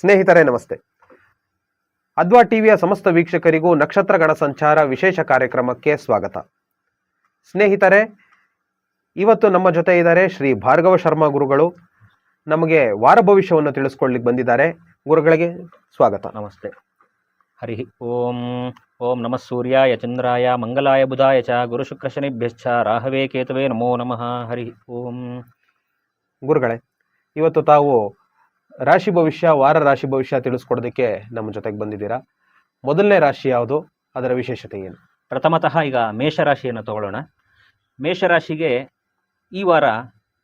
ಸ್ನೇಹಿತರೆ ನಮಸ್ತೆ. ಅದ್ವಾ ಟಿವಿಯ ಸಮಸ್ತ ವೀಕ್ಷಕರಿಗೂ ನಕ್ಷತ್ರಗಣ ಸಂಚಾರ ವಿಶೇಷ ಕಾರ್ಯಕ್ರಮಕ್ಕೆ ಸ್ವಾಗತ. ಸ್ನೇಹಿತರೆ ಇವತ್ತು ನಮ್ಮ ಜೊತೆ ಇದ್ದಾರೆ ಶ್ರೀ ಭಾರ್ಗವ ಶರ್ಮಾ ಗುರುಗಳು. ನಮಗೆ ವಾರ ಭವಿಷ್ಯವನ್ನು ತಿಳಿಸ್ಕೊಳ್ಳಿಕ್ಕೆ ಬಂದಿದ್ದಾರೆ. ಗುರುಗಳಿಗೆ ಸ್ವಾಗತ. ನಮಸ್ತೆ. ಹರಿ ಓಂ ಓಂ ನಮಃ ಸೂರ್ಯಾಯ ಚಂದ್ರಾಯ ಮಂಗಲಾಯ ಬುಧಾಯ ಚ ಗುರುಶುಕ್ರಶನಿಭ್ಯಶ್ಚ ರಾಹವೇ ಕೇತವೇ ನಮೋ ನಮಃ. ಹರಿ ಓಂ. ಗುರುಗಳೇ ಇವತ್ತು ತಾವು ರಾಶಿ ಭವಿಷ್ಯ, ವಾರ ರಾಶಿ ಭವಿಷ್ಯ ತಿಳಿಸ್ಕೊಡೋದಕ್ಕೆ ನಮ್ಮ ಜೊತೆಗೆ ಬಂದಿದ್ದೀರಾ? ಮೊದಲನೇ ರಾಶಿ ಯಾವುದು? ಅದರ ವಿಶೇಷತೆ ಏನು? ಪ್ರಥಮತಃ ಈಗ ಮೇಷರಾಶಿಯನ್ನು ತಗೊಳ್ಳೋಣ. ಮೇಷರಾಶಿಗೆ ಈ ವಾರ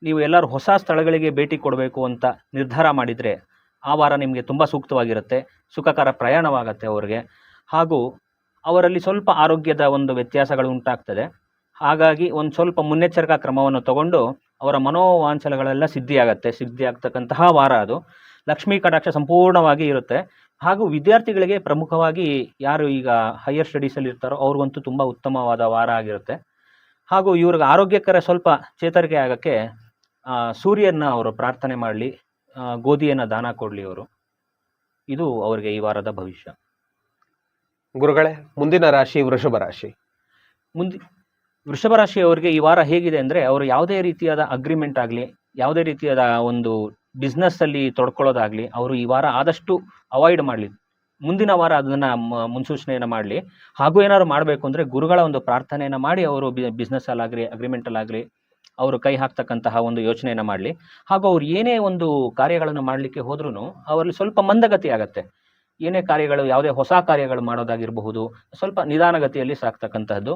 ನೀವು ಎಲ್ಲರೂ ಹೊಸ ಸ್ಥಳಗಳಿಗೆ ಭೇಟಿ ಕೊಡಬೇಕು ಅಂತ ನಿರ್ಧಾರ ಮಾಡಿದರೆ ಆ ವಾರ ನಿಮಗೆ ತುಂಬ ಸೂಕ್ತವಾಗಿರುತ್ತೆ. ಸುಖಕರ ಪ್ರಯಾಣವಾಗತ್ತೆ ಅವರಿಗೆ. ಹಾಗೂ ಅವರಲ್ಲಿ ಸ್ವಲ್ಪ ಆರೋಗ್ಯದ ಒಂದು ವ್ಯತ್ಯಾಸಗಳು ಉಂಟಾಗ್ತದೆ. ಹಾಗಾಗಿ ಒಂದು ಸ್ವಲ್ಪ ಮುನ್ನೆಚ್ಚರಿಕಾ ಕ್ರಮವನ್ನು ತಗೊಂಡು ಅವರ ಮನೋವಾಂಛಲಗಳೆಲ್ಲ ಸಿದ್ಧಿಯಾಗತ್ತೆ ಸಿದ್ಧಿಯಾಗ್ತಕ್ಕಂತಹ ವಾರ ಅದು. ಲಕ್ಷ್ಮೀ ಕಟಾಕ್ಷ ಸಂಪೂರ್ಣವಾಗಿ ಇರುತ್ತೆ. ಹಾಗೂ ವಿದ್ಯಾರ್ಥಿಗಳಿಗೆ ಪ್ರಮುಖವಾಗಿ ಯಾರು ಈಗ ಹೈಯರ್ ಸ್ಟಡೀಸಲ್ಲಿ ಇರ್ತಾರೋ ಅವ್ರಿಗಂತೂ ತುಂಬ ಉತ್ತಮವಾದ ವಾರ ಆಗಿರುತ್ತೆ. ಹಾಗೂ ಇವ್ರಿಗೆ ಆರೋಗ್ಯಕರ ಸ್ವಲ್ಪ ಚೇತರಿಕೆ ಆಗೋಕ್ಕೆ ಸೂರ್ಯನ ಅವರು ಪ್ರಾರ್ಥನೆ ಮಾಡಲಿ ಗೋಧಿಯನ್ನು ದಾನ ಕೊಡಲಿ ಅವರು. ಇದು ಅವರಿಗೆ ಈ ವಾರದ ಭವಿಷ್ಯ. ಗುರುಗಳೇ ಮುಂದಿನ ರಾಶಿ ವೃಷಭ ರಾಶಿ. ಮುಂದೆ ವೃಷಭ ರಾಶಿಯವರಿಗೆ ಈ ವಾರ ಹೇಗಿದೆ ಅಂದರೆ ಅವರು ಯಾವುದೇ ರೀತಿಯಾದ ಅಗ್ರಿಮೆಂಟ್ ಆಗಲಿ, ಯಾವುದೇ ರೀತಿಯಾದ ಒಂದು ಬಿಸ್ನೆಸ್ಸಲ್ಲಿ ತೊಡ್ಕೊಳ್ಳೋದಾಗಲಿ ಅವರು ಈ ವಾರ ಆದಷ್ಟು ಅವಾಯ್ಡ್ ಮಾಡಲಿ. ಮುಂದಿನ ವಾರ ಅದನ್ನು ಮುನ್ಸೂಚನೆಯನ್ನು ಮಾಡಲಿ. ಹಾಗೂ ಏನಾದ್ರು ಮಾಡಬೇಕು ಅಂದರೆ ಗುರುಗಳ ಒಂದು ಪ್ರಾರ್ಥನೆಯನ್ನು ಮಾಡಿ ಅವರು ಬಿಸ್ನೆಸ್ಸಲ್ಲಾಗಲಿ ಅಗ್ರಿಮೆಂಟಲ್ಲಾಗಲಿ ಅವರು ಕೈ ಹಾಕ್ತಕ್ಕಂತಹ ಒಂದು ಯೋಚನೆಯನ್ನು ಮಾಡಲಿ. ಹಾಗೂ ಅವ್ರು ಏನೇ ಒಂದು ಕಾರ್ಯಗಳನ್ನು ಮಾಡಲಿಕ್ಕೆ ಹೋದ್ರೂ ಅವರಲ್ಲಿ ಸ್ವಲ್ಪ ಮಂದಗತಿ ಆಗತ್ತೆ. ಏನೇ ಕಾರ್ಯಗಳು, ಯಾವುದೇ ಹೊಸ ಕಾರ್ಯಗಳು ಮಾಡೋದಾಗಿರಬಹುದು, ಸ್ವಲ್ಪ ನಿಧಾನಗತಿಯಲ್ಲಿ ಸಾಕ್ತಕ್ಕಂತಹದ್ದು.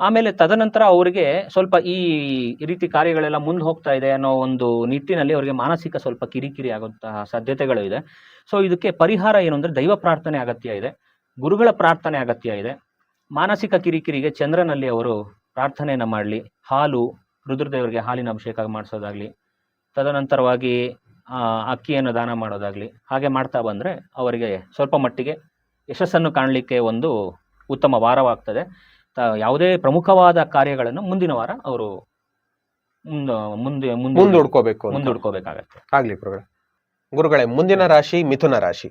ಆಮೇಲೆ ತದನಂತರ ಅವರಿಗೆ ಸ್ವಲ್ಪ ಈ ರೀತಿ ಕಾರ್ಯಗಳೆಲ್ಲ ಮುಂದೆ ಹೋಗ್ತಾ ಇದೆ ಅನ್ನೋ ಒಂದು ನಿಟ್ಟಿನಲ್ಲಿ ಅವರಿಗೆ ಮಾನಸಿಕ ಸ್ವಲ್ಪ ಕಿರಿಕಿರಿ ಆಗುವಂತಹ ಸಾಧ್ಯತೆಗಳು ಇದೆ. ಸೊ ಇದಕ್ಕೆ ಪರಿಹಾರ ಏನು ಅಂದರೆ ದೈವ ಪ್ರಾರ್ಥನೆ ಅಗತ್ಯ ಇದೆ, ಗುರುಗಳ ಪ್ರಾರ್ಥನೆ ಅಗತ್ಯ ಇದೆ. ಮಾನಸಿಕ ಕಿರಿಕಿರಿಗೆ ಚಂದ್ರನಲ್ಲಿ ಅವರು ಪ್ರಾರ್ಥನೆಯನ್ನು ಮಾಡಲಿ, ಹಾಲು ರುದ್ರದೇವರಿಗೆ ಹಾಲಿನ ಅಭಿಷೇಕ ಮಾಡಿಸೋದಾಗಲಿ, ತದನಂತರವಾಗಿ ಅಕ್ಕಿಯನ್ನು ದಾನ ಮಾಡೋದಾಗಲಿ ಹಾಗೆ ಮಾಡ್ತಾ ಬಂದರೆ ಅವರಿಗೆ ಸ್ವಲ್ಪ ಮಟ್ಟಿಗೆ ಯಶಸ್ಸನ್ನು ಕಾಣಲಿಕ್ಕೆ ಒಂದು ಉತ್ತಮ ವಾರವಾಗ್ತದೆ. ತ ಯಾವುದೇ ಪ್ರಮುಖವಾದ ಕಾರ್ಯಗಳನ್ನು ಮುಂದಿನ ವಾರ ಅವರು ಮುಂದೆ ಮುಂದೆ ಮುಂದೆ ಮುಂದೂಡ್ಕೋಬೇಕು. ಮುಂದೂಡ್ಕೋಬೇಕಾಗತ್ತೆ. ಆಗ್ಲಿ ಗುರುಗಳೇ. ಗುರುಗಳೇ ಮುಂದಿನ ರಾಶಿ ಮಿಥುನ ರಾಶಿ.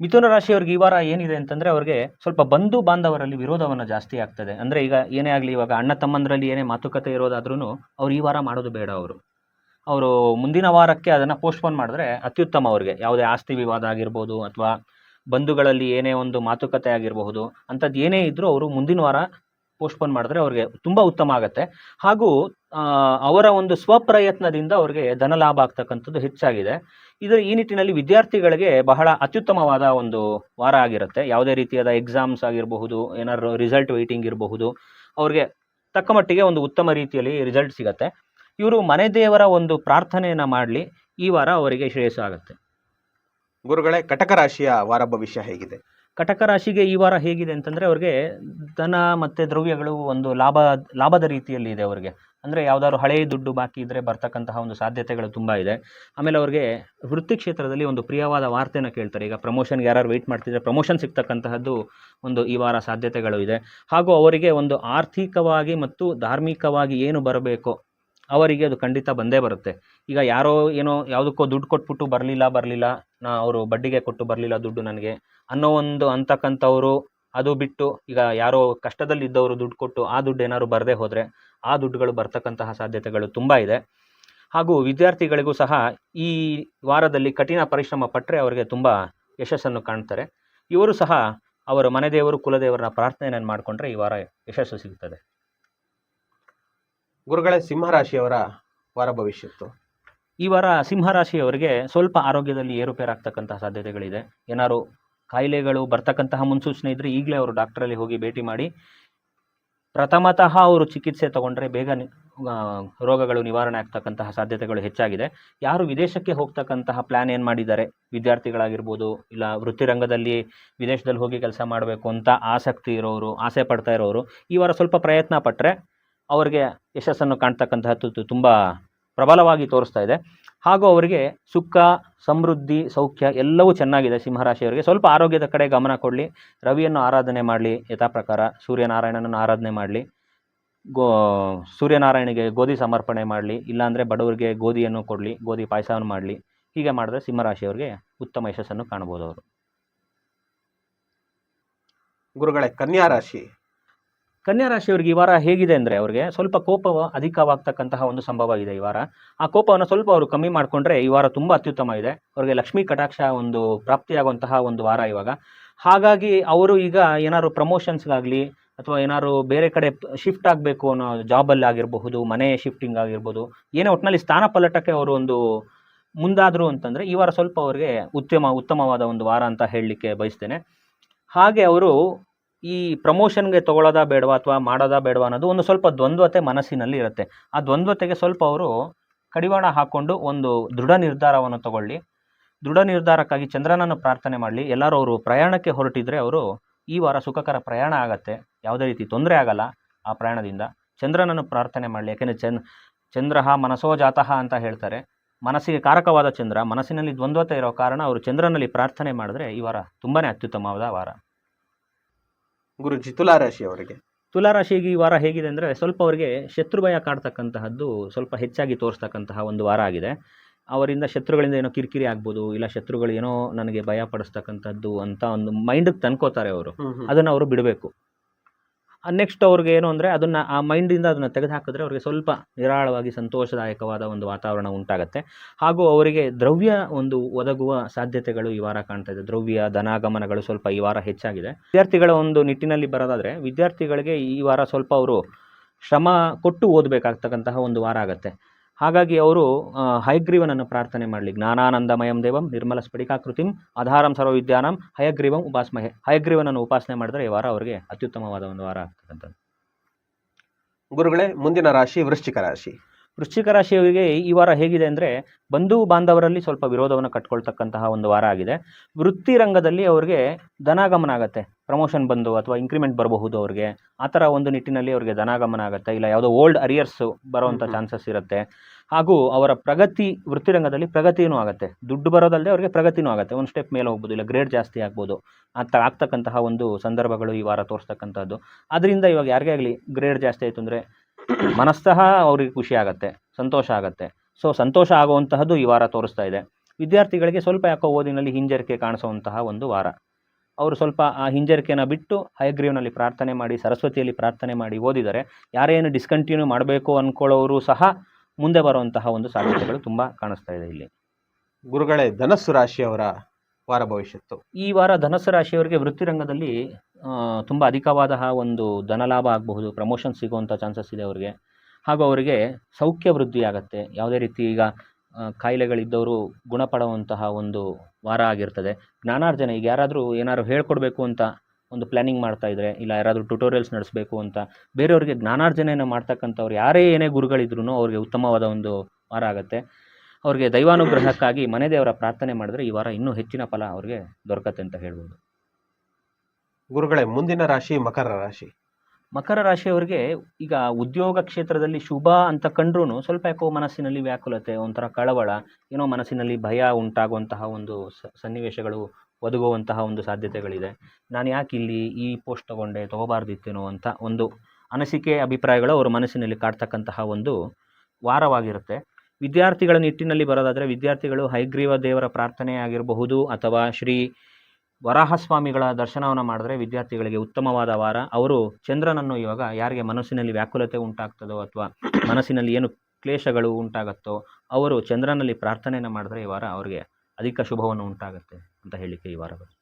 ಮಿಥುನ ರಾಶಿಯವ್ರಿಗೆ ಈ ವಾರ ಏನಿದೆ ಅಂತಂದ್ರೆ ಅವ್ರಿಗೆ ಸ್ವಲ್ಪ ಬಂಧು ಬಾಂಧವರಲ್ಲಿ ವಿರೋಧವನ್ನು ಜಾಸ್ತಿ ಆಗ್ತದೆ. ಅಂದ್ರೆ ಈಗ ಏನೇ ಆಗಲಿ ಇವಾಗ ಅಣ್ಣ ತಮ್ಮಂದ್ರಲ್ಲಿ ಏನೇ ಮಾತುಕತೆ ಇರೋದಾದ್ರೂ ಅವ್ರು ಈ ವಾರ ಮಾಡೋದು ಬೇಡ ಅವರು. ಅವರು ಮುಂದಿನ ವಾರಕ್ಕೆ ಅದನ್ನು ಪೋಸ್ಟ್ಪೋನ್ ಮಾಡಿದ್ರೆ ಅತ್ಯುತ್ತಮ ಅವ್ರಿಗೆ. ಯಾವುದೇ ಆಸ್ತಿ ವಿವಾದ ಆಗಿರ್ಬೋದು ಅಥವಾ ಬಂಧುಗಳಲ್ಲಿ ಏನೇ ಒಂದು ಮಾತುಕತೆ ಆಗಿರಬಹುದು, ಅಂಥದ್ದು ಏನೇ ಇದ್ರೂ ಅವರು ಮುಂದಿನ ವಾರ ಪೋಸ್ಟ್ಪೋನ್ ಮಾಡಿದ್ರೆ ಅವ್ರಿಗೆ ತುಂಬ ಉತ್ತಮ ಆಗುತ್ತೆ. ಹಾಗೂ ಅವರ ಒಂದು ಸ್ವಪ್ರಯತ್ನದಿಂದ ಅವ್ರಿಗೆ ಧನ ಲಾಭ ಆಗ್ತಕ್ಕಂಥದ್ದು ಹೆಚ್ಚಾಗಿದೆ. ಇದರ ಈ ನಿಟ್ಟಿನಲ್ಲಿ ವಿದ್ಯಾರ್ಥಿಗಳಿಗೆ ಬಹಳ ಅತ್ಯುತ್ತಮವಾದ ಒಂದು ವಾರ ಆಗಿರುತ್ತೆ. ಯಾವುದೇ ರೀತಿಯಾದ ಎಕ್ಸಾಮ್ಸ್ ಆಗಿರಬಹುದು, ಏನಾದ್ರು ರಿಸಲ್ಟ್ ವೆಯ್ಟಿಂಗ್ ಇರಬಹುದು, ಅವ್ರಿಗೆ ತಕ್ಕ ಮಟ್ಟಿಗೆ ಒಂದು ಉತ್ತಮ ರೀತಿಯಲ್ಲಿ ರಿಸಲ್ಟ್ ಸಿಗತ್ತೆ. ಇವರು ಮನೆ ದೇವರ ಒಂದು ಪ್ರಾರ್ಥನೆಯನ್ನು ಮಾಡಲಿ ಈ ವಾರ ಅವರಿಗೆ ಶ್ರೇಯಸ್ಸು ಆಗುತ್ತೆ. ಗುರುಗಳೇ ಕಟಕ ರಾಶಿಯ ವಾರ ಭವಿಷ್ಯ ಹೇಗಿದೆ? ಕಟಕ ರಾಶಿಗೆ ಈ ವಾರ ಹೇಗಿದೆ ಅಂತಂದರೆ ಅವ್ರಿಗೆ ಧನ ಮತ್ತು ದ್ರವ್ಯಗಳು ಒಂದು ಲಾಭ ಲಾಭದ ರೀತಿಯಲ್ಲಿ ಇದೆ ಅವ್ರಿಗೆ. ಅಂದರೆ ಯಾವುದಾದ್ರು ಹಳೆಯ ದುಡ್ಡು ಬಾಕಿ ಇದ್ದರೆ ಬರ್ತಕ್ಕಂತಹ ಒಂದು ಸಾಧ್ಯತೆಗಳು ತುಂಬ ಇದೆ. ಆಮೇಲೆ ಅವ್ರಿಗೆ ವೃತ್ತಿ ಕ್ಷೇತ್ರದಲ್ಲಿ ಒಂದು ಪ್ರಿಯವಾದ ವಾರ್ತೆನ ಕೇಳ್ತಾರೆ. ಈಗ ಪ್ರಮೋಷನ್ಗೆ ಯಾರು ವೆಯ್ಟ್ ಮಾಡ್ತಿದ್ರೆ ಪ್ರಮೋಷನ್ ಸಿಗ್ತಕ್ಕಂತಹದ್ದು ಒಂದು ಈ ವಾರ ಸಾಧ್ಯತೆಗಳು ಇದೆ. ಹಾಗೂ ಅವರಿಗೆ ಒಂದು ಆರ್ಥಿಕವಾಗಿ ಮತ್ತು ಧಾರ್ಮಿಕವಾಗಿ ಏನು ಬರಬೇಕೋ ಅವರಿಗೆ ಅದು ಖಂಡಿತ ಬಂದೇ ಬರುತ್ತೆ. ಈಗ ಯಾರೋ ಏನೋ ಯಾವುದಕ್ಕೋ ದುಡ್ಡು ಕೊಟ್ಬಿಟ್ಟು ಬರಲಿಲ್ಲ ಬರಲಿಲ್ಲ, ನಾ ಅವರು ಬಡ್ಡಿಗೆ ಕೊಟ್ಟು ಬರಲಿಲ್ಲ ದುಡ್ಡು ನನಗೆ ಅನ್ನೋ ಒಂದು ಅಂತಕ್ಕಂಥವ್ರು ಅದು ಬಿಟ್ಟು ಈಗ ಯಾರೋ ಕಷ್ಟದಲ್ಲಿದ್ದವರು ದುಡ್ಡು ಕೊಟ್ಟು ಆ ದುಡ್ಡು ಏನಾದ್ರು ಬರದೇ ಹೋದರೆ ಆ ದುಡ್ಡುಗಳು ಬರ್ತಕ್ಕಂತಹ ಸಾಧ್ಯತೆಗಳು ತುಂಬ ಇದೆ. ಹಾಗೂ ವಿದ್ಯಾರ್ಥಿಗಳಿಗೂ ಸಹ ಈ ವಾರದಲ್ಲಿ ಕಠಿಣ ಪರಿಶ್ರಮ ಪಟ್ಟರೆ ಅವರಿಗೆ ತುಂಬ ಯಶಸ್ಸನ್ನು ಕಾಣ್ತಾರೆ. ಇವರು ಸಹ ಅವರ ಮನೆ ದೇವರು, ಕುಲದೇವರನ್ನ ಪ್ರಾರ್ಥನೆಯನ್ನು ಮಾಡಿಕೊಂಡ್ರೆ ಈ ವಾರ ಯಶಸ್ಸು ಸಿಗ್ತದೆ. ಗುರುಗಳೇ ಸಿಂಹ ರಾಶಿಯವರ ವಾರ ಭವಿಷ್ಯತ್ತು. ಈ ವಾರ ಸಿಂಹರಾಶಿಯವರಿಗೆ ಸ್ವಲ್ಪ ಆರೋಗ್ಯದಲ್ಲಿ ಏರುಪೇರಾಗ್ತಕ್ಕಂತಹ ಸಾಧ್ಯತೆಗಳಿದೆ. ಏನಾದ್ರು ಕಾಯಿಲೆಗಳು ಬರ್ತಕ್ಕಂತಹ ಮುನ್ಸೂಚನೆ ಇದ್ದರೆ ಈಗಲೇ ಅವರು ಡಾಕ್ಟ್ರಲ್ಲಿ ಹೋಗಿ ಭೇಟಿ ಮಾಡಿ, ಪ್ರಥಮತಃ ಅವರು ಚಿಕಿತ್ಸೆ ತಗೊಂಡ್ರೆ ಬೇಗನೆ ರೋಗಗಳು ನಿವಾರಣೆ ಆಗ್ತಕ್ಕಂತಹ ಸಾಧ್ಯತೆಗಳು ಹೆಚ್ಚಾಗಿದೆ. ಯಾರು ವಿದೇಶಕ್ಕೆ ಹೋಗ್ತಕ್ಕಂತಹ ಪ್ಲ್ಯಾನ್ ಏನು ಮಾಡಿದ್ದಾರೆ? ವಿದ್ಯಾರ್ಥಿಗಳಾಗಿರ್ಬೋದು, ಇಲ್ಲ ವೃತ್ತಿರಂಗದಲ್ಲಿ ವಿದೇಶದಲ್ಲಿ ಹೋಗಿ ಕೆಲಸ ಮಾಡಬೇಕು ಅಂತ ಆಸಕ್ತಿ ಇರೋರು, ಆಸೆ ಪಡ್ತಾ ಇರೋರು, ಈ ವಾರ ಸ್ವಲ್ಪ ಪ್ರಯತ್ನ ಪಟ್ಟರೆ ಅವರಿಗೆ ಯಶಸ್ಸನ್ನು ಕಾಣ್ತಕ್ಕಂತಹದ್ದು ತುಂಬ ಪ್ರಬಲವಾಗಿ ತೋರಿಸ್ತಾ ಇದೆ. ಹಾಗೂ ಅವರಿಗೆ ಸುಖ, ಸಮೃದ್ಧಿ, ಸೌಖ್ಯ ಎಲ್ಲವೂ ಚೆನ್ನಾಗಿದೆ ಸಿಂಹರಾಶಿಯವರಿಗೆ. ಸ್ವಲ್ಪ ಆರೋಗ್ಯದ ಕಡೆ ಗಮನ ಕೊಡಲಿ. ರವಿಯನ್ನು ಆರಾಧನೆ ಮಾಡಲಿ ಯಥಾ ಪ್ರಕಾರ ಸೂರ್ಯನಾರಾಯಣನನ್ನು ಆರಾಧನೆ ಮಾಡಲಿ. ಗೋ, ಸೂರ್ಯನಾರಾಯಣಿಗೆ ಗೋಧಿ ಸಮರ್ಪಣೆ ಮಾಡಲಿ. ಇಲ್ಲಾಂದರೆ ಬಡವರಿಗೆ ಗೋಧಿಯನ್ನು ಕೊಡಲಿ, ಗೋಧಿ ಪಾಯಸವನ್ನು ಮಾಡಲಿ. ಹೀಗೆ ಮಾಡಿದ್ರೆ ಸಿಂಹರಾಶಿಯವರಿಗೆ ಉತ್ತಮ ಯಶಸ್ಸನ್ನು ಕಾಣ್ಬೋದು ಅವರು. ಗುರುಗಳೇ, ಕನ್ಯಾ ರಾಶಿ. ಕನ್ಯಾ ರಾಶಿಯವರಿಗೆ ಈ ವಾರ ಹೇಗಿದೆ ಅಂದರೆ ಅವರಿಗೆ ಸ್ವಲ್ಪ ಕೋಪ ಅಧಿಕವಾಗ್ತಕ್ಕಂತಹ ಒಂದು ಸಂಭವ ಇದೆ ಈ ವಾರ. ಆ ಕೋಪವನ್ನು ಸ್ವಲ್ಪ ಅವರು ಕಮ್ಮಿ ಮಾಡಿಕೊಂಡ್ರೆ ಈ ವಾರ ತುಂಬ ಅತ್ಯುತ್ತಮ ಇದೆ. ಅವರಿಗೆ ಲಕ್ಷ್ಮೀ ಕಟಾಕ್ಷ ಒಂದು ಪ್ರಾಪ್ತಿಯಾಗುವಂತಹ ಒಂದು ವಾರ ಇವಾಗ. ಹಾಗಾಗಿ ಅವರು ಈಗ ಏನಾದ್ರು ಪ್ರಮೋಷನ್ಸ್ಗಾಗಲಿ ಅಥವಾ ಏನಾದ್ರು ಬೇರೆ ಕಡೆ ಶಿಫ್ಟ್ ಆಗಬೇಕು ಅನ್ನೋ ಜಾಬಲ್ಲಿ ಆಗಿರಬಹುದು, ಮನೆ ಶಿಫ್ಟಿಂಗ್ ಆಗಿರ್ಬೋದು, ಏನೇ ಒಟ್ಟಿನಲ್ಲಿ ಸ್ಥಾನ ಪಲ್ಲಟಕ್ಕೆ ಅವರು ಒಂದು ಮುಂದಾದರು ಅಂತಂದರೆ ಈ ವಾರ ಸ್ವಲ್ಪ ಅವರಿಗೆ ಉತ್ತಮ ಉತ್ತಮವಾದ ಒಂದು ವಾರ ಅಂತ ಹೇಳಲಿಕ್ಕೆ ಬಯಸ್ತೇನೆ. ಹಾಗೆ ಅವರು ಈ ಪ್ರಮೋಷನ್ಗೆ ತಗೊಳ್ಳೋದಾ ಬೇಡವಾ ಅಥವಾ ಮಾಡೋದಾ ಬೇಡವಾ ಅನ್ನೋದು ಒಂದು ಸ್ವಲ್ಪ ದ್ವಂದ್ವತೆ ಮನಸ್ಸಿನಲ್ಲಿ ಇರುತ್ತೆ. ಆ ದ್ವಂದ್ವತೆಗೆ ಸ್ವಲ್ಪ ಅವರು ಕಡಿವಾಣ ಹಾಕ್ಕೊಂಡು ಒಂದು ದೃಢ ನಿರ್ಧಾರವನ್ನು ತಗೊಳ್ಳಿ. ದೃಢ ನಿರ್ಧಾರಕ್ಕಾಗಿ ಚಂದ್ರನನ್ನು ಪ್ರಾರ್ಥನೆ ಮಾಡಲಿ. ಎಲ್ಲರೂ ಅವರು ಪ್ರಯಾಣಕ್ಕೆ ಹೊರಟಿದ್ರೆ ಅವರು ಈ ವಾರ ಸುಖಕರ ಪ್ರಯಾಣ ಆಗತ್ತೆ. ಯಾವುದೇ ರೀತಿ ತೊಂದರೆ ಆಗಲ್ಲ ಆ ಪ್ರಯಾಣದಿಂದ. ಚಂದ್ರನನ್ನು ಪ್ರಾರ್ಥನೆ ಮಾಡಲಿ. ಯಾಕೆಂದರೆ ಚಂದ್ ಚಂದ್ರಹ ಮನಸೋ ಜಾತಃ ಅಂತ ಹೇಳ್ತಾರೆ. ಮನಸ್ಸಿಗೆ ಕಾರಕವಾದ ಚಂದ್ರ, ಮನಸ್ಸಿನಲ್ಲಿ ದ್ವಂದ್ವತೆ ಇರೋ ಕಾರಣ ಅವರು ಚಂದ್ರನಲ್ಲಿ ಪ್ರಾರ್ಥನೆ ಮಾಡಿದ್ರೆ ಈ ವಾರ ತುಂಬಾ ಅತ್ಯುತ್ತಮವಾದ ವಾರ. ಗುರುಜಿ ತುಲಾ ರಾಶಿ ಅವರಿಗೆ ತುಲಾರಾಶಿಗೆ ಈ ವಾರ ಹೇಗಿದೆ ಅಂದರೆ ಸ್ವಲ್ಪ ಅವರಿಗೆ ಶತ್ರು ಭಯ ಕಾಡ್ತಕ್ಕಂತಹದ್ದು ಸ್ವಲ್ಪ ಹೆಚ್ಚಾಗಿ ತೋರಿಸ್ತಕ್ಕಂತಹ ಒಂದು ವಾರ ಆಗಿದೆ. ಅವರಿಂದ ಶತ್ರುಗಳಿಂದ ಏನೋ ಕಿರಿಕಿರಿ ಆಗ್ಬೋದು ಇಲ್ಲ ಶತ್ರುಗಳು ಏನೋ ನನಗೆ ಭಯ ಪಡಿಸ್ತಕ್ಕಂಥದ್ದು ಅಂತ ಒಂದು ಮೈಂಡಿಗೆ ತಂದ್ಕೋತಾರೆ ಅವರು. ಅದನ್ನು ಅವರು ಬಿಡಬೇಕು. ನೆಕ್ಸ್ಟ್ ಅವ್ರಿಗೆ ಏನು ಅಂದರೆ ಅದನ್ನು ಆ ಮೈಂಡಿಂದ ಅದನ್ನು ತೆಗೆದುಹಾಕಿದ್ರೆ ಅವರಿಗೆ ಸ್ವಲ್ಪ ನಿರಾಳವಾಗಿ ಸಂತೋಷದಾಯಕವಾದ ಒಂದು ವಾತಾವರಣ ಉಂಟಾಗುತ್ತೆ. ಹಾಗೂ ಅವರಿಗೆ ದ್ರವ್ಯ ಒಂದು ಒದಗುವ ಸಾಧ್ಯತೆಗಳು ಈ ವಾರ ಕಾಣ್ತಾ ಇದೆ. ದ್ರವ್ಯ, ಧನಾಗಮನಗಳು ಸ್ವಲ್ಪ ಈ ವಾರ ಹೆಚ್ಚಾಗಿದೆ. ವಿದ್ಯಾರ್ಥಿಗಳ ಒಂದು ನಿಟ್ಟಿನಲ್ಲಿ ಬರೋದಾದರೆ ವಿದ್ಯಾರ್ಥಿಗಳಿಗೆ ಈ ವಾರ ಸ್ವಲ್ಪ ಅವರು ಶ್ರಮ ಕೊಟ್ಟು ಓದಬೇಕಾಗ್ತಕ್ಕಂತಹ ಒಂದು ವಾರ ಆಗುತ್ತೆ. ಹಾಗಾಗಿ ಅವರು ಹಯಗ್ರೀವನನ್ನು ಪ್ರಾರ್ಥನೆ ಮಾಡಲಿ ಜ್ಞಾನಾನಂದಮಯಂ ದೇವಂ ನಿರ್ಮಲ ಸ್ಫಟಿಕಾಕೃತಿಂ ಆಧಾರಂ ಸರ್ವವಿದ್ಯಾನಂ ಹಯಗ್ರೀವಂ ಉಪಾಸ್ಮಹೆ. ಹಯಗ್ರೀವನನ್ನು ಉಪಾಸನೆ ಮಾಡಿದ್ರೆ ಈ ವಾರ ಅವರಿಗೆ ಅತ್ಯುತ್ತಮವಾದ ಒಂದು ವಾರ ಆಗ್ತಕ್ಕಂಥದ್ದು. ಗುರುಗಳೇ, ಮುಂದಿನ ರಾಶಿ ವೃಶ್ಚಿಕ ರಾಶಿ. ವೃಶ್ಚಿಕ ರಾಶಿಯವರಿಗೆ ಈ ವಾರ ಹೇಗಿದೆ ಅಂದರೆ ಬಂಧು ಬಾಂಧವರಲ್ಲಿ ಸ್ವಲ್ಪ ವಿರೋಧವನ್ನು ಕಟ್ಕೊಳ್ತಕ್ಕಂತಹ ಒಂದು ವಾರ ಆಗಿದೆ. ವೃತ್ತಿ ರಂಗದಲ್ಲಿ ಅವರಿಗೆ ಧನಾಗಮನ ಆಗುತ್ತೆ. ಪ್ರಮೋಷನ್ ಬಂದು ಅಥವಾ ಇಂಕ್ರಿಮೆಂಟ್ ಬರಬಹುದು ಅವ್ರಿಗೆ. ಆ ಥರ ಒಂದು ನಿಟ್ಟಿನಲ್ಲಿ ಅವರಿಗೆ ಧನಾಗಮನ ಆಗುತ್ತೆ. ಇಲ್ಲ ಯಾವುದೋ ಓಲ್ಡ್ ಅರಿಯರ್ಸ್ ಬರುವಂಥ. ಚಾನ್ಸಸ್ ಇರುತ್ತೆ. ಹಾಗೂ ಅವರ ಪ್ರಗತಿ ವೃತ್ತಿ ರಂಗದಲ್ಲಿ ಪ್ರಗತಿಯೂ ಆಗುತ್ತೆ. ದುಡ್ಡು ಬರೋದಲ್ಲದೆ ಅವರಿಗೆ ಪ್ರಗತಿಯೂ ಆಗುತ್ತೆ. ಒಂದು ಸ್ಟೆಪ್ ಮೇಲೆ ಹೋಗ್ಬೋದು ಇಲ್ಲ ಗ್ರೇಡ್ ಜಾಸ್ತಿ ಆಗ್ಬೋದು. ಆ ಥರ ಆಗ್ತಕ್ಕಂತಹ ಒಂದು ಸಂದರ್ಭಗಳು ಈ ವಾರ ತೋರಿಸ್ತಕ್ಕಂಥದ್ದು. ಅದರಿಂದ ಇವಾಗ ಯಾರಿಗೇ ಆಗಲಿ ಗ್ರೇಡ್ ಜಾಸ್ತಿ ಆಯಿತು ಅಂದರೆ ಮನಸ್ತಃ ಅವರಿಗೆ ಖುಷಿ ಆಗುತ್ತೆ ಸಂತೋಷ ಆಗುತ್ತೆ. ಸೊ ಸಂತೋಷ ಆಗುವಂತಹದ್ದು ಈ ವಾರ ತೋರಿಸ್ತಾ ಇದೆ. ವಿದ್ಯಾರ್ಥಿಗಳಿಗೆ ಸ್ವಲ್ಪ ಯಾಕೋ ಓದಿನಲ್ಲಿ ಹಿಂಜರಿಕೆ ಕಾಣಿಸುವಂತಹ ಒಂದು ವಾರ. ಅವರು ಸ್ವಲ್ಪ ಆ ಹಿಂಜರಿಕೆನ ಬಿಟ್ಟು ಹಯಗ್ರೀವ್ನಲ್ಲಿ ಪ್ರಾರ್ಥನೆ ಮಾಡಿ ಸರಸ್ವತಿಯಲ್ಲಿ ಪ್ರಾರ್ಥನೆ ಮಾಡಿ ಓದಿದರೆ ಯಾರೇನು ಡಿಸ್ಕಂಟಿನ್ಯೂ ಮಾಡಬೇಕು ಅಂದ್ಕೊಳ್ಳೋರು ಸಹ ಮುಂದೆ ಬರುವಂತಹ ಒಂದು ಸಾಧ್ಯತೆಗಳು ತುಂಬ ಕಾಣಿಸ್ತಾ ಇದೆ ಇಲ್ಲಿ. ಗುರುಗಳೇ ಧನಸ್ಸು ರಾಶಿಯವರ ವಾರ ಭವಿಷ್ಯತ್ತು. ಈ ವಾರ ಧನಸ್ಸು ರಾಶಿಯವರಿಗೆ ವೃತ್ತಿ ರಂಗದಲ್ಲಿ ತುಂಬ ಅಧಿಕವಾದ ಒಂದು ಧನಲಾಭ ಆಗಬಹುದು ಪ್ರಮೋಷನ್ ಸಿಗುವಂಥ ಚಾನ್ಸಸ್ ಇದೆ ಅವರಿಗೆ. ಹಾಗೂ ಅವರಿಗೆ ಸೌಖ್ಯ ವೃದ್ಧಿ ಆಗುತ್ತೆ. ಯಾವುದೇ ರೀತಿ ಈಗ ಕಾಯಿಲೆಗಳಿದ್ದವರು ಗುಣಪಡುವಂತಹ ಒಂದು ವಾರ ಆಗಿರ್ತದೆ. ಜ್ಞಾನಾರ್ಜನೆ, ಈಗ ಯಾರಾದರೂ ಏನಾದ್ರು ಹೇಳ್ಕೊಡ್ಬೇಕು ಅಂತ ಒಂದು ಪ್ಲ್ಯಾನಿಂಗ್ ಮಾಡ್ತಾ ಇದ್ರೆ, ಇಲ್ಲ ಯಾರಾದರೂ ಟ್ಯುಟೋರಿಯಲ್ಸ್ ನಡೆಸಬೇಕು ಅಂತ, ಬೇರೆಯವ್ರಿಗೆ ಜ್ಞಾನಾರ್ಜನೆಯನ್ನು ಮಾಡ್ತಕ್ಕಂಥವ್ರು ಯಾರೇ ಏನೇ ಗುರುಗಳಿದ್ರು ಅವ್ರಿಗೆ ಉತ್ತಮವಾದ ಒಂದು ವಾರ ಆಗುತ್ತೆ. ಅವ್ರಿಗೆ ದೈವಾನುಗ್ರಹಕ್ಕಾಗಿ ಮನೆ ದೇವರ ಪ್ರಾರ್ಥನೆ ಮಾಡಿದ್ರೆ ಈ ವಾರ ಇನ್ನೂ ಹೆಚ್ಚಿನ ಫಲ ಅವ್ರಿಗೆ ದೊರಕತ್ತೆ ಅಂತ ಹೇಳ್ಬೋದು. ಗುರುಗಳೇ, ಮುಂದಿನ ರಾಶಿ ಮಕರ ರಾಶಿ. ಮಕರ ರಾಶಿಯವರಿಗೆ ಈಗ ಉದ್ಯೋಗ ಕ್ಷೇತ್ರದಲ್ಲಿ ಶುಭ ಅಂತ ಕಂಡ್ರೂ ಸ್ವಲ್ಪ ಯಾಕೋ ಮನಸ್ಸಿನಲ್ಲಿ ವ್ಯಾಕುಲತೆ, ಒಂಥರ ಕಳವಳ, ಏನೋ ಮನಸ್ಸಿನಲ್ಲಿ ಭಯ ಉಂಟಾಗುವಂತಹ ಒಂದು ಸನ್ನಿವೇಶಗಳು ಒದಗುವಂತಹ ಒಂದು ಸಾಧ್ಯತೆಗಳಿದೆ. ನಾನು ಯಾಕೆ ಇಲ್ಲಿ ಈ ಪೋಸ್ಟ್ ತಗೊಂಡೆ, ತಗೋಬಾರ್ದಿತ್ತೇನೋ ಅಂತ ಒಂದು ಅನಿಸಿಕೆ, ಅಭಿಪ್ರಾಯಗಳು ಅವರ ಮನಸ್ಸಿನಲ್ಲಿ ಕಾಡ್ತಕ್ಕಂತಹ ಒಂದು ವಾರವಾಗಿರುತ್ತೆ. ವಿದ್ಯಾರ್ಥಿಗಳ ನಿಟ್ಟಿನಲ್ಲಿ ಬರೋದಾದರೆ ವಿದ್ಯಾರ್ಥಿಗಳು ಹೈಗ್ರೀವ ದೇವರ ಪ್ರಾರ್ಥನೆ ಆಗಿರಬಹುದು ಅಥವಾ ಶ್ರೀ ವರಾಹಸ್ವಾಮಿಗಳ ದರ್ಶನವನ್ನು ಮಾಡಿದ್ರೆ ವಿದ್ಯಾರ್ಥಿಗಳಿಗೆ ಉತ್ತಮವಾದ ವಾರ. ಅವರು ಚಂದ್ರನನ್ನು ಇವಾಗ ಯಾರಿಗೆ ಮನಸ್ಸಿನಲ್ಲಿ ವ್ಯಾಕುಲತೆ ಉಂಟಾಗ್ತದೋ ಅಥವಾ ಮನಸ್ಸಿನಲ್ಲಿ ಏನು ಕ್ಲೇಶಗಳು ಉಂಟಾಗತ್ತೋ ಅವರು ಚಂದ್ರನಲ್ಲಿ ಪ್ರಾರ್ಥನೆಯನ್ನು ಮಾಡಿದ್ರೆ ಈ ವಾರ ಅವರಿಗೆ ಅಧಿಕ ಶುಭವನ್ನು ಉಂಟಾಗುತ್ತೆ ಅಂತ ಹೇಳಿಕೆ ಈ ವಾರ ಬರುತ್ತೆ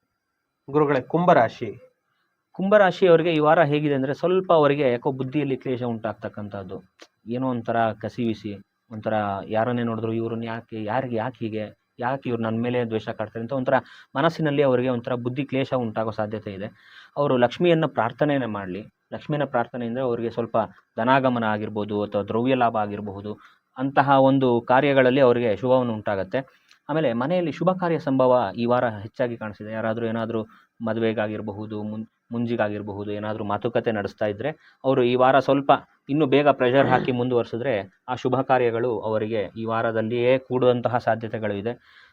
ಗುರುಗಳೇ ಕುಂಭರಾಶಿ ಅವರಿಗೆ ಈ ವಾರ ಹೇಗಿದೆ ಅಂದರೆ ಸ್ವಲ್ಪ ಅವರಿಗೆ ಯಾಕೋ ಬುದ್ಧಿಯಲ್ಲಿ ಕ್ಲೇಶ ಉಂಟಾಗ್ತಕ್ಕಂಥದ್ದು. ಏನೋ ಒಂಥರ ಕಸಿವಿಸಿ ಒಂಥರ ಯಾರನ್ನೇ ನೋಡಿದ್ರು ಇವ್ರನ್ನ ಯಾಕೆ ಯಾರಿಗೆ ಯಾಕೆ ಹೀಗೆ ಯಾಕೆ ಇವ್ರು ನನ್ನ ಮೇಲೆ ದ್ವೇಷ ಕಾಡ್ತಾರೆ ಅಂತ ಒಂಥರ ಮನಸ್ಸಿನಲ್ಲಿ ಅವರಿಗೆ ಒಂಥರ ಬುದ್ಧಿ ಕ್ಲೇಶ ಉಂಟಾಗೋ ಸಾಧ್ಯತೆ ಇದೆ. ಅವರು ಲಕ್ಷ್ಮಿಯನ್ನು ಪ್ರಾರ್ಥನೆಯನ್ನು ಮಾಡಲಿ. ಲಕ್ಷ್ಮಿನ ಪ್ರಾರ್ಥನೆಯಿಂದ ಅವರಿಗೆ ಸ್ವಲ್ಪ ಧನಾಗಮನ ಆಗಿರ್ಬೋದು ಅಥವಾ ದ್ರವ್ಯ ಲಾಭ ಆಗಿರಬಹುದು ಅಂತಹ ಒಂದು ಕಾರ್ಯಗಳಲ್ಲಿ ಅವರಿಗೆ ಶುಭವನ್ನು ಉಂಟಾಗುತ್ತೆ. ಆಮೇಲೆ ಮನೆಯಲ್ಲಿ ಶುಭ ಕಾರ್ಯ ಸಂಭವ ಈ ವಾರ ಹೆಚ್ಚಾಗಿ ಕಾಣಿಸಿದೆ. ಯಾರಾದರೂ ಏನಾದರೂ ಮದುವೆಗಾಗಿರಬಹುದು ಮುನ್ ಮುಂಜಿಗಾಗಿರಬಹುದು, ಏನಾದರೂ ಮಾತುಕತೆ ನಡೆಸ್ತಾ ಇದ್ದರೆ ಅವರು ಈ ವಾರ ಸ್ವಲ್ಪ ಇನ್ನೂ ಬೇಗ ಪ್ರೆಷರ್ ಹಾಕಿ ಮುಂದುವರಿಸಿದ್ರೆ ಆ ಶುಭ ಕಾರ್ಯಗಳು ಅವರಿಗೆ ಈ ವಾರದಲ್ಲಿಯೇ ಕೂಡುವಂತಹ ಸಾಧ್ಯತೆಗಳು ಇದೆ.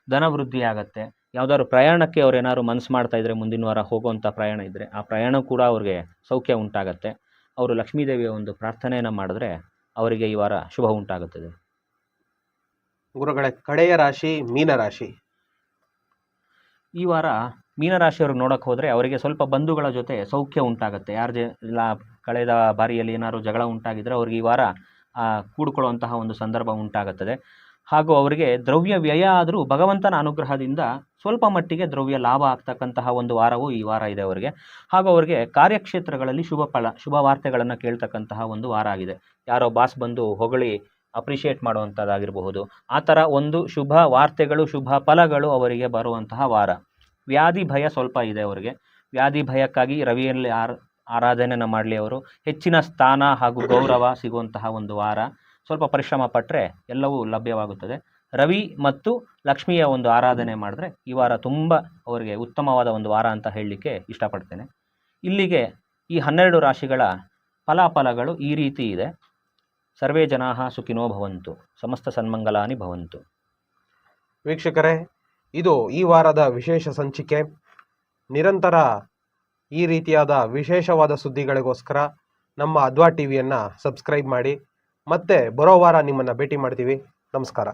ಧನವೃದ್ಧಿ ಆಗತ್ತೆ. ಯಾವ್ದಾದ್ರು ಪ್ರಯಾಣಕ್ಕೆ ಅವ್ರು ಏನಾದ್ರು ಮನಸ್ಸು ಮಾಡ್ತಾ ಇದ್ರೆ ಮುಂದಿನ ವಾರ ಹೋಗುವಂಥ ಪ್ರಯಾಣ ಇದ್ದರೆ ಆ ಪ್ರಯಾಣ ಕೂಡ ಅವ್ರಿಗೆ ಸೌಖ್ಯ ಉಂಟಾಗತ್ತೆ. ಅವರು ಲಕ್ಷ್ಮೀದೇವಿಯ ಒಂದು ಪ್ರಾರ್ಥನೆಯನ್ನು ಮಾಡಿದ್ರೆ ಅವರಿಗೆ ಈ ವಾರ ಶುಭ ಉಂಟಾಗುತ್ತದೆ. ಗುರುಗಳ ಕಡೆಯ ರಾಶಿ ಮೀನರಾಶಿ ಈ ವಾರ ಮೀನರಾಶಿಯವ್ರಿಗೆ ನೋಡಕ್ಕೆ ಹೋದರೆ ಅವರಿಗೆ ಸ್ವಲ್ಪ ಬಂಧುಗಳ ಜೊತೆ ಸೌಖ್ಯ ಉಂಟಾಗುತ್ತೆ. ಯಾರ ಜೆ, ಇಲ್ಲ ಕಳೆದ ಬಾರಿಯಲ್ಲಿ ಏನಾದ್ರು ಜಗಳ ಉಂಟಾಗಿದ್ದರೆ ಅವ್ರಿಗೆ ಈ ವಾರ ಕೂಡ್ಕೊಳ್ಳುವಂತಹ ಒಂದು ಸಂದರ್ಭ ಉಂಟಾಗುತ್ತದೆ. ಹಾಗೂ ಅವರಿಗೆ ದ್ರವ್ಯ ವ್ಯಯ ಆದರೂ ಭಗವಂತನ ಅನುಗ್ರಹದಿಂದ ಸ್ವಲ್ಪ ಮಟ್ಟಿಗೆ ದ್ರವ್ಯ ಲಾಭ ಆಗ್ತಕ್ಕಂತಹ ಒಂದು ವಾರವೂ ಈ ವಾರ ಇದೆ ಅವರಿಗೆ. ಹಾಗೂ ಅವರಿಗೆ ಕಾರ್ಯಕ್ಷೇತ್ರಗಳಲ್ಲಿ ಶುಭ ಫಲ, ಶುಭ ವಾರ್ತೆಗಳನ್ನು ಕೇಳ್ತಕ್ಕಂತಹ ಒಂದು ವಾರ ಆಗಿದೆ. ಯಾರೋ ಬಾಸ್ ಬಂದು ಹೊಗಳಿ ಅಪ್ರಿಷಿಯೇಟ್ ಮಾಡುವಂಥದ್ದಾಗಿರಬಹುದು ಆ ಥರ ಒಂದು ಶುಭ ವಾರ್ತೆಗಳು, ಶುಭ ಫಲಗಳು ಅವರಿಗೆ ಬರುವಂತಹ ವಾರ. ವ್ಯಾಧಿ ಭಯ ಸ್ವಲ್ಪ ಇದೆ ಅವರಿಗೆ. ವ್ಯಾಧಿ ಭಯಕ್ಕಾಗಿ ರವಿಯಲ್ಲಿ ಆರ್ ಆರಾಧನೆಯನ್ನು ಮಾಡಲಿ ಅವರು. ಹೆಚ್ಚಿನ ಸ್ಥಾನ ಹಾಗೂ ಗೌರವ ಸಿಗುವಂತಹ ಒಂದು ವಾರ. ಸ್ವಲ್ಪ ಪರಿಶ್ರಮ ಪಟ್ಟರೆ ಎಲ್ಲವೂ ಲಭ್ಯವಾಗುತ್ತದೆ. ರವಿ ಮತ್ತು ಲಕ್ಷ್ಮಿಯ ಒಂದು ಆರಾಧನೆ ಮಾಡಿದ್ರೆ ಈ ವಾರ ತುಂಬ ಅವರಿಗೆ ಉತ್ತಮವಾದ ಒಂದು ವಾರ ಅಂತ ಹೇಳಲಿಕ್ಕೆ ಇಷ್ಟಪಡ್ತೇನೆ. ಇಲ್ಲಿಗೆ ಈ ಹನ್ನೆರಡು ರಾಶಿಗಳ ಫಲಾಫಲಗಳು ಈ ರೀತಿ ಇದೆ. ಸರ್ವೇ ಜನಾ ಸುಖಿನೋ ಭವಂತು. ಸಮಸ್ತ ಸನ್ಮಂಗಲಾನಿ ಭವಂತು. ವೀಕ್ಷಕರೇ ಇದು ಈ ವಾರದ ವಿಶೇಷ ಸಂಚಿಕೆ. ನಿರಂತರ ಈ ರೀತಿಯಾದ ವಿಶೇಷವಾದ ಸುದ್ದಿಗಳಿಗೋಸ್ಕರ ನಮ್ಮ ಅದ್ವಾ ಟಿವಿಯನ್ನು ಸಬ್ಸ್ಕ್ರೈಬ್ ಮಾಡಿ ಮತ್ತೆ ಬರೋ ವಾರ ನಿಮ್ಮನ್ನು ಭೇಟಿ ಮಾಡ್ತೀವಿ. ನಮಸ್ಕಾರ.